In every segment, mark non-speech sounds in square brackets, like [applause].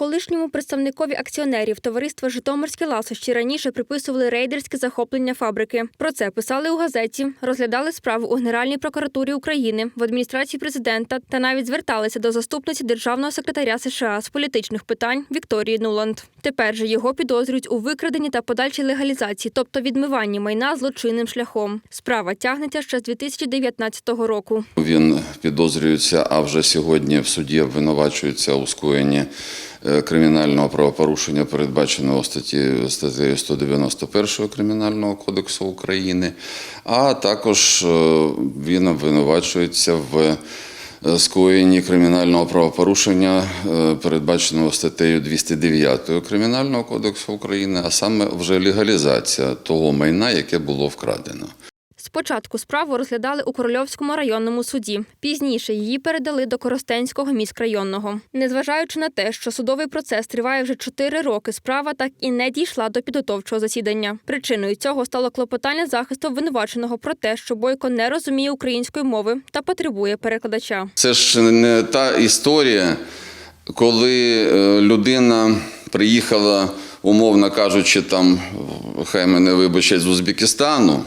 Колишньому представникові акціонерів товариства Житомирські ласощі раніше приписували рейдерське захоплення фабрики. Про це писали у газеті, розглядали справу у Генеральній прокуратурі України, в адміністрації президента та навіть зверталися до заступниці державного секретаря США з політичних питань Вікторії Нуланд. Тепер же його підозрюють у викраденні та подальшій легалізації, тобто відмиванні майна злочинним шляхом. Справа тягнеться ще з 2019 року. Він підозрюється, а вже сьогодні в суді обвинувачується у скоєнні кримінального правопорушення, передбаченого статтею 191 Кримінального кодексу України, а також е, він обвинувачується в е, скоєнні кримінального правопорушення, е, передбаченого статтею 209 Кримінального кодексу України, а саме вже легалізація того майна, яке було вкрадено. Спочатку справу розглядали у Корольовському районному суді. Пізніше її передали до Коростенського міськрайонного. Незважаючи на те, що судовий процес триває вже чотири роки, справа так і не дійшла до підготовчого засідання. Причиною цього стало клопотання захисту обвинуваченого про те, що Бойко не розуміє української мови та потребує перекладача. Це ж не та історія, коли е, людина приїхала, умовно кажучи, там, хай мене вибачать, з Узбекистану,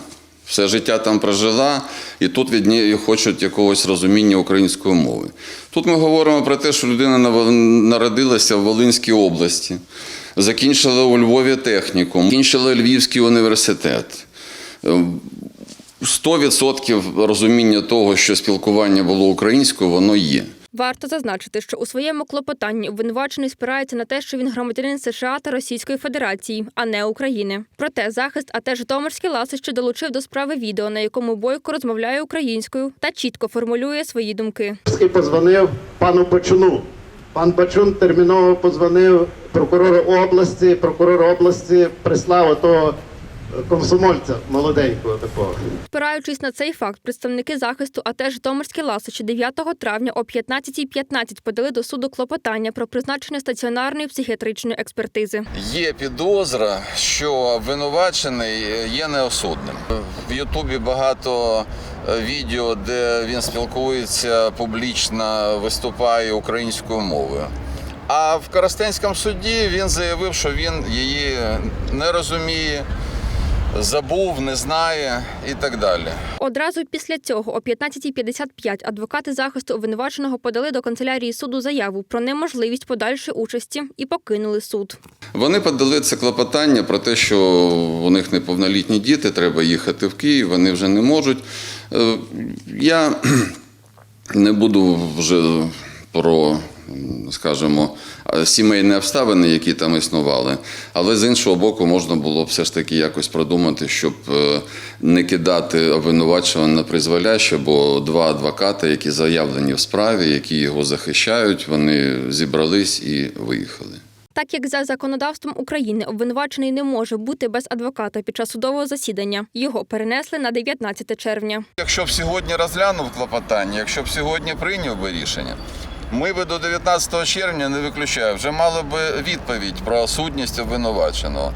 все життя там прожила, і тут від неї хочуть якогось розуміння української мови. Тут ми говоримо про те, що людина народилася в Волинській області, закінчила у Львові технікум, закінчила Львівський університет. Е, 100% розуміння того, що спілкування було українською, воно є. Варто зазначити, що у своєму клопотанні обвинувачений спирається на те, що він громадянин США та Російської Федерації, а не України. Проте захист, а теж Житомирський ласощі долучив до справи відео, на якому Бойко розмовляє українською та чітко формулює свої думки. Позвонив пану Бачуну. Пан Бачун терміново позвонив прокурору області. Прокурор області прислав того комсомольця молоденького такого. Спираючись на цей факт, представники захисту, а теж Житомирські ласощі 9 травня о 15.15 подали до суду клопотання про призначення стаціонарної психіатричної експертизи. Є підозра, що обвинувачений є неосудним. В Ютубі багато е, відео, де він спілкується публічно, виступає українською мовою. А в Коростенському суді він заявив, що він її не розуміє, забув, не знає і так далі. Одразу після цього о 15.55 адвокати захисту обвинуваченого подали до канцелярії суду заяву про неможливість подальшої участі і покинули суд. Вони подали це клопотання про те, що у них неповнолітні діти, треба їхати в Київ, вони вже не можуть. Е, Я [clears throat] не буду вже про, скажімо, сімейні обставини, які там існували, але з іншого боку, можна було б все ж таки якось продумати, щоб е, не кидати обвинуваченого на призволяще, бо два адвокати, які заявлені в справі, які його захищають, вони зібрались і виїхали. Так як за законодавством України обвинувачений не може бути без адвоката під час судового засідання, його перенесли на 19 червня. Якщо б сьогодні розглянув клопотання, якщо б сьогодні прийняв би рішення, ми би до 19 червня не виключаю, вже мали би відповідь про судність обвинуваченого.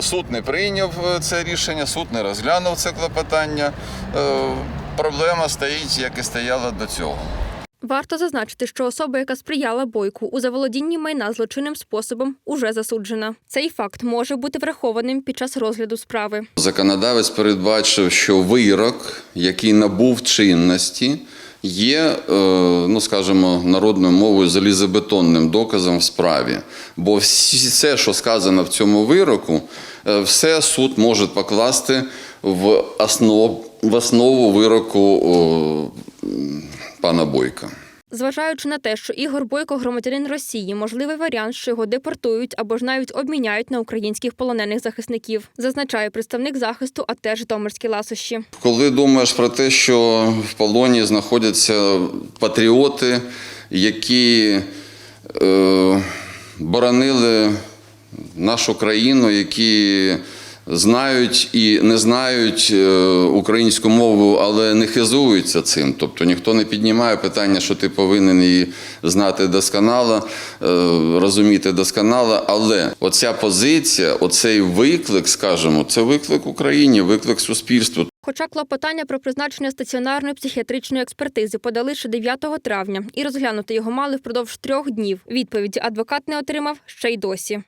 Суд не прийняв е, це рішення, суд не розглянув це клопотання. Е, Проблема стоїть, як і стояла до цього. Варто зазначити, що особа, яка сприяла бойку у заволодінні майна злочинним способом, уже засуджена. Цей факт може бути врахованим під час розгляду справи. Законодавець передбачив, що вирок, який набув чинності, є, е, ну скажімо, народною мовою залізобетонним доказом в справі. Бо все, що сказано в цьому вироку, е, все суд може покласти в основу, в основу вироку пана Бойка. Зважаючи на те, що Ігор Бойко громадянин Росії, можливий варіант, що його депортують або ж навіть обміняють на українських полонених захисників, зазначає представник захисту, а теж Житомирські ласощі. Коли думаєш про те, що в полоні знаходяться патріоти, які е, боронили нашу країну, які знають і не знають е, українську мову, але не хизуються цим. Тобто ніхто не піднімає питання, що ти повинен її знати досконало, е, розуміти досконало. Але оця позиція, оцей виклик, скажімо, це виклик Україні, виклик суспільству. Хоча клопотання про призначення стаціонарної психіатричної експертизи подали ще 9 травня і розглянути його мали впродовж трьох днів. Відповіді адвокат не отримав ще й досі.